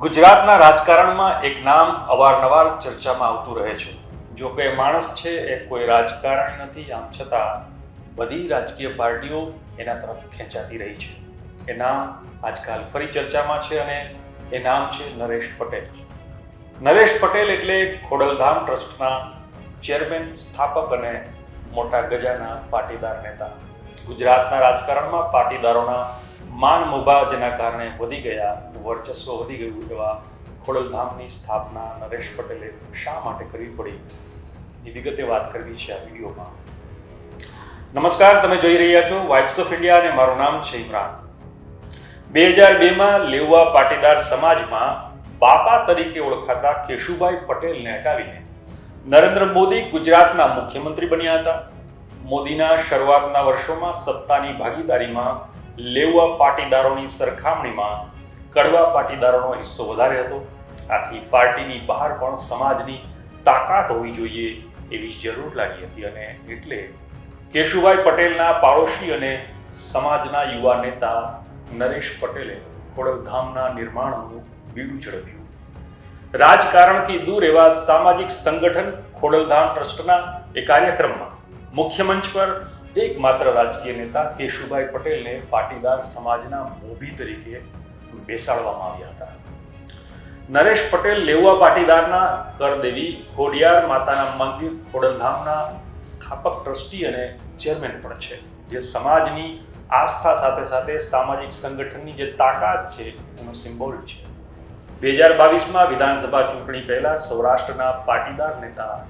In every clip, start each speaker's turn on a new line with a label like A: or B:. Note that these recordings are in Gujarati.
A: ગુજરાતના રાજકારણમાં એક નામ અવારનવાર ચર્ચામાં આવતું રહે છે. જો કે માણસ છે એ કોઈ રાજકારણી નથી, આમ છતાં બધી રાજકીય પાર્ટીઓ એના તરફ ખેંચાતી રહી છે. એ નામ આજકાલ ફરી ચર્ચામાં છે અને એ નામ છે નરેશ પટેલ. નરેશ પટેલ એટલે ખોડલધામ ટ્રસ્ટના ચેરમેન, સ્થાપક અને મોટા ગજાના પાટીદાર નેતા. ગુજરાતના રાજકારણમાં પાટીદારોના માન મોભા જેના કારણે વધી ગયા, વર્ચસ્વ વધી ગયું એવા ખોડલધામની સ્થાપના નરેશ પટેલે શા માટે કરવી પડી? એ વિગતે વાત કરવી છે આ વિડીયોમાં. નમસ્કાર, તમે જોઈ રહ્યા છો વાઇબ્સ ઓફ ઇન્ડિયા અને મારું નામ છે ઇમરાન. બે હજાર બેમાં લેવા પાટીદાર સમાજમાં બાપા તરીકે ઓળખાતા કેશુભાઈ પટેલને હટાવીને નરેન્દ્ર મોદી ગુજરાતના મુખ્યમંત્રી બન્યા હતા. મોદીના શરૂઆતના વર્ષોમાં સત્તાની ભાગીદારીમાં લેવા પાટીદારોની સરખામણીમાં કડવા પાટીદારોનો હિસ્સો વધારે હતો. આથી પાર્ટીની બહાર પણ સમાજની તાકાત હોવી જોઈએ એવી જરૂર લાગી હતી અને એટલે કેશુભાઈ પટેલના પાડોશી અને સમાજના યુવા નેતા નરેશ પટેલે ખોડલધામના નિર્માણનું બીડું ઝડપ્યું. રાજકારણથી દૂર એવા સામાજિક સંગઠન ખોડલધામ ટ્રસ્ટના એ કાર્યક્રમમાં મુખ્ય મંચ પર એકમાત્ર રાજકીય નેતા કેશુભાઈ પટેલને પાટીદાર સમાજના મોભી તરીકે બેસાડવામાં આવ્યા હતા. નરેશ પટેલ લેવા પાટીદારના કરદેવી, ખોડિયાર માતાના મંદિર, ખોડલધામના સ્થાપક, ટ્રસ્ટી અને ચેરમેન પણ છે. જે સમાજની આસ્થા સાથે સાથે સામાજિક સંગઠનની જે તાકાત છે, એનો સિમ્બોલ છે. બે હજાર બાવીસમાં વિધાનસભા ચૂંટણી પહેલા સૌરાષ્ટ્રના પાટીદાર નેતા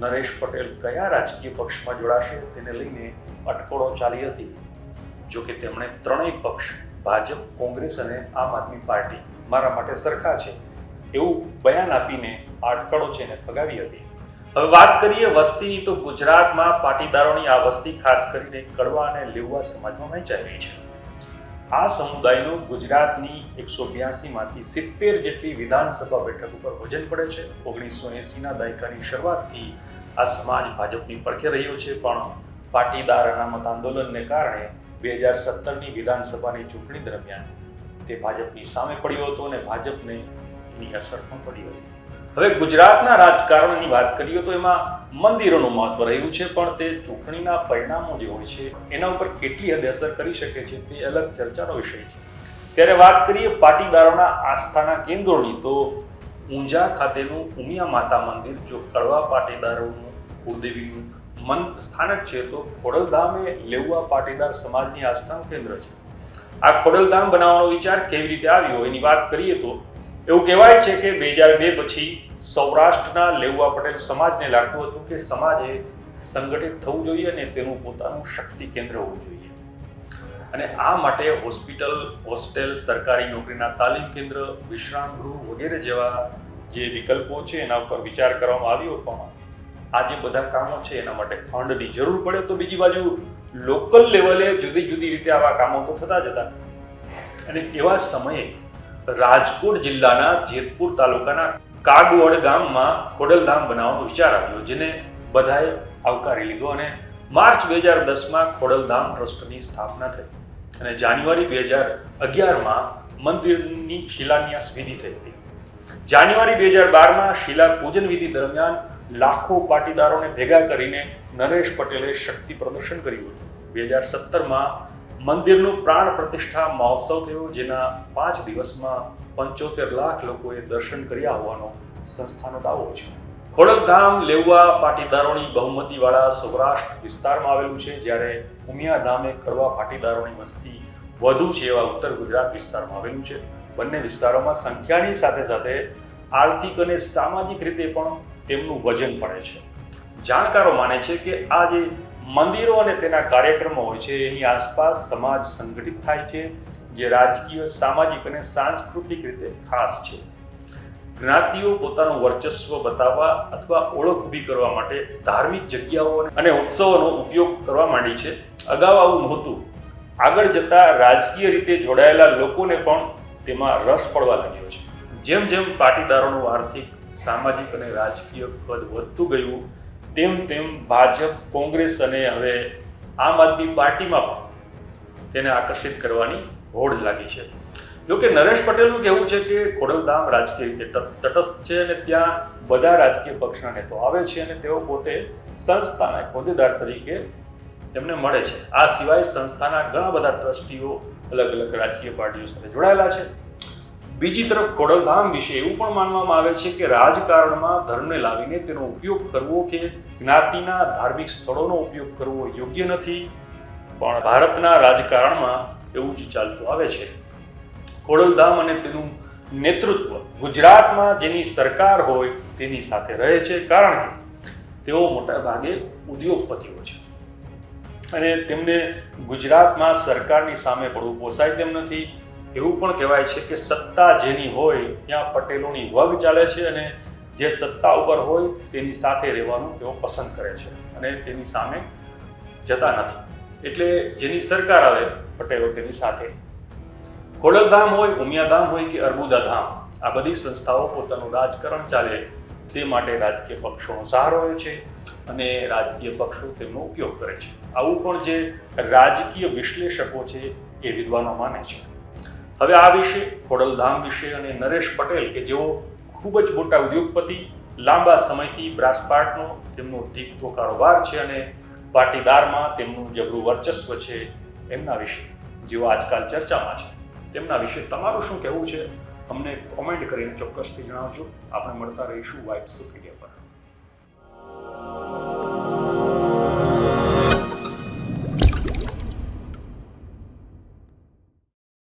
A: નરેશ પટેલ કયા રાજકીય પક્ષમાં જોડાશે તેને લઈને અટકળો ચાલી હતી. જો કે તેમણે ત્રણેય પક્ષ, ભાજપ, કોંગ્રેસ અને આમ આદમી પાર્ટી, મારા માટે સરખા છે એવું બયાન આપીને અટકળો છે એને ફગાવી હતી. હવે વાત કરીએ વસ્તીની તો ગુજરાતમાં પાટીદારોની આ વસ્તી ખાસ કરીને કડવા અને લેવા સમાજમાં વહેંચાઈ રહી છે. આ સમુદાયનું ગુજરાતની એકસો બ્યાસીમાંથી સિત્તેર જેટલી વિધાનસભા બેઠક ઉપર વજન પડે છે. ઓગણીસો એંસીના દાયકાની શરૂઆતથી આ સમાજ ભાજપની પડખે રહ્યો છે, પણ પાટીદાર અનામત આંદોલનને કારણે બે હજાર સત્તરની વિધાનસભાની ચૂંટણી દરમિયાન તે ભાજપની સામે પડ્યો હતો અને ભાજપને એની અસર પણ પડી હતી. હવે ગુજરાતના રાજકારણની વાત કરીએ તો એમાં મંદિરોનું મહત્વ રહ્યું છે, પણ તે ચૂંટણીના પરિણામો જે હોય છે, એના ઉપર કેટલી હદે અસર કરી શકે છે તે અલગ ચર્ચાનો વિષય છે. ત્યારે વાત કરીએ પાટીદારોના આસ્થાના કેન્દ્રોની, તો ઊંઝા ખાતેનું ઉમિયા માતા મંદિર, જો કડવા પાટીદારોનું કુળદેવીનું મન સ્થાનક છે, તો ખોડલધામે લેવા પાટીદાર સમાજની આસ્થાનું કેન્દ્ર છે. આ ખોડલધામ બનાવવાનો વિચાર કેવી રીતે આવ્યો, એની વાત કરીએ તો એવું કહેવાય છે કે બે હજાર બે પછી સૌરાષ્ટ્રના લેવા પટેલ સમાજને લાગતું હતું કે સમાજે સંગઠિત થવું જોઈએ અને તેનું પોતાનું શક્તિ કેન્દ્ર હોવું જોઈએ. અને આ માટે હોસ્પિટલ, હોસ્ટેલ, સરકારી નોકરીના તાલીમ કેન્દ્ર, વિશ્રામ ગૃહ વગેરે જેવા જે વિકલ્પો છે એના ઉપર વિચાર કરવામાં આવ્યો, પણ આ જે બધા કામો છે એના માટે ફંડની જરૂર પડે તો બીજી બાજુ લોકલ લેવલે જુદી જુદી રીતે આવા કામો તો થતા જ હતા અને એવા સમયે રાજકોટ જિલ્લાના જેતપુર તાલુકાના કાગવડ ગામમાં ખોડલધામ બનાવવાનો વિચાર આવ્યો, જેને બધાએ આવકારી લીધો અને માર્ચ બે હજાર દસમાં ખોડલધામ ટ્રસ્ટની સ્થાપના થઈ અને જાન્યુઆરી બે હજાર અગિયારમાં મંદિરની શિલાન્યાસ વિધિ થઈ હતી. જાન્યુઆરી બે હજાર બારમાં શિલા પૂજન વિધિ દરમિયાન લાખો પાટીદારોને ભેગા કરીને નરેશ પટેલે શક્તિ પ્રદર્શન કર્યું હતું. બે હજાર સત્તરમાં મંદિરનું પ્રાણ પ્રતિષ્ઠા મહોત્સવ થયો, જેના પાંચ દિવસમાં પંચોતેર લાખ લોકોએ દર્શન કર્યા હોવાનો સંસ્થાનો દાવો છે. ખોડલધામ લેવવા પાટીદારોની બહુમતીવાળા સૌરાષ્ટ્ર વિસ્તારમાં આવેલું છે, જ્યારે ઉમિયાધામે એ કડવા પાટીદારોની વસ્તી વધુ છે એવા ઉત્તર ગુજરાત વિસ્તારમાં આવેલું છે. બંને વિસ્તારોમાં સંખ્યાની સાથે સાથે આર્થિક અને સામાજિક રીતે પણ તેમનું વજન પડે છે. જાણકારો માને છે કે આ જે મંદિરો અને તેના કાર્યક્રમો હોય છે, એની આસપાસ સમાજ સંગઠિત થાય છે, જે રાજકીય, સામાજિક અને સાંસ્કૃતિક રીતે ખાસ છે. જ્ઞાતિઓ પોતાનું વર્ચસ્વ બતાવવા અથવા ઓળખ ઊભી કરવા માટે ધાર્મિક જગ્યાઓ અને ઉત્સવોનો ઉપયોગ કરવા માંડી છે. અગાઉ આવું નહોતું. આગળ જતા રાજકીય રીતે જોડાયેલા લોકોને પણ તેમાં રસ પડવા લાગ્યો છે. જેમ જેમ પાટીદારોનું આર્થિક, સામાજિક અને રાજકીય કદ વધતું ગયું તેમ તેમ ભાજપ, કોંગ્રેસ અને હવે આમ આદમી પાર્ટીમાં પણ તેને આકર્ષિત કરવાની હોડ લાગી છે. જોકે નરેશ પટેલનું કહેવું છે કે ખોડલધામ રાજકીય રીતે તટસ્થ છે અને ત્યાં બધા રાજકીય પક્ષના નેતાઓ આવે છે અને તેઓ પોતે સંસ્થાના હોદ્દેદાર તરીકે તેમને મળે છે. આ સિવાય સંસ્થાના ઘણા બધા ટ્રસ્ટીઓ અલગ અલગ રાજકીય પાર્ટીઓ સાથે જોડાયેલા છે. બીજી તરફ ખોડલધામ વિશે એવું પણ માનવામાં આવે છે કે રાજકારણમાં ધર્મને લાવીને તેનો ઉપયોગ કરવો કે જ્ઞાતિના ધાર્મિક સ્થળોનો ઉપયોગ કરવો યોગ્ય નથી. પણ ભારતના રાજકારણમાં એવું જ ચાલતું આવે છે. ખોડલધામ અને તેનું નેતૃત્વ ગુજરાતમાં જેની સરકાર હોય તેની સાથે રહે છે કારણ કે તેઓ મોટા ભાગે ઉદ્યોગપતિઓ છે. અને તેમને ગુજરાતમાં સરકારની સામે પડવું પોસાય તેમ નથી. એવું પણ કહેવાય છે કે સત્તા જેની હોય, ત્યાં પટેલોની વગ ચાલે છે અને જે સત્તા ઉપર હોય, તેની સાથે રહેવાનું તેઓ પસંદ કરે છે અને તેની સામે જતા નથી. એટલે જેની સરકાર આવે, પટેલો તેની સાથે. ખોડલધામ હોય, ઉમિયાધામ હોય કે અર્બુદા ધામ આ બધી સંસ્થાઓ પોતાનું રાજકારણ ચાલે તે માટે રાજકીય પક્ષોનો સહારો હોય છે અને રાજકીય પક્ષો તેમનો ઉપયોગ કરે છે. આવું પણ જે રાજકીય વિશ્લેષકો છે એ વિદ્વાનો માને છે. હવે આ વિશે ખોડલધામ વિશે અને નરેશ પટેલ, કે જેઓ ખૂબ જ મોટા ઉદ્યોગપતિ, લાંબા સમયથી બ્રાસપાટનો તેમનો દીકતો કારોબાર છે અને પાટીદારમાં તેમનું જબરું વર્ચસ્વ છે એમના વિશે, જેઓ આજકાલ ચર્ચામાં છે. તેમના વિશે તમારું શું કહેવું છે? અમને કોમેન્ટ કરીને ચોક્કસથી જણાવજો. આપણે મળતા રહીશું વાઇબ્સ મીડિયા પર.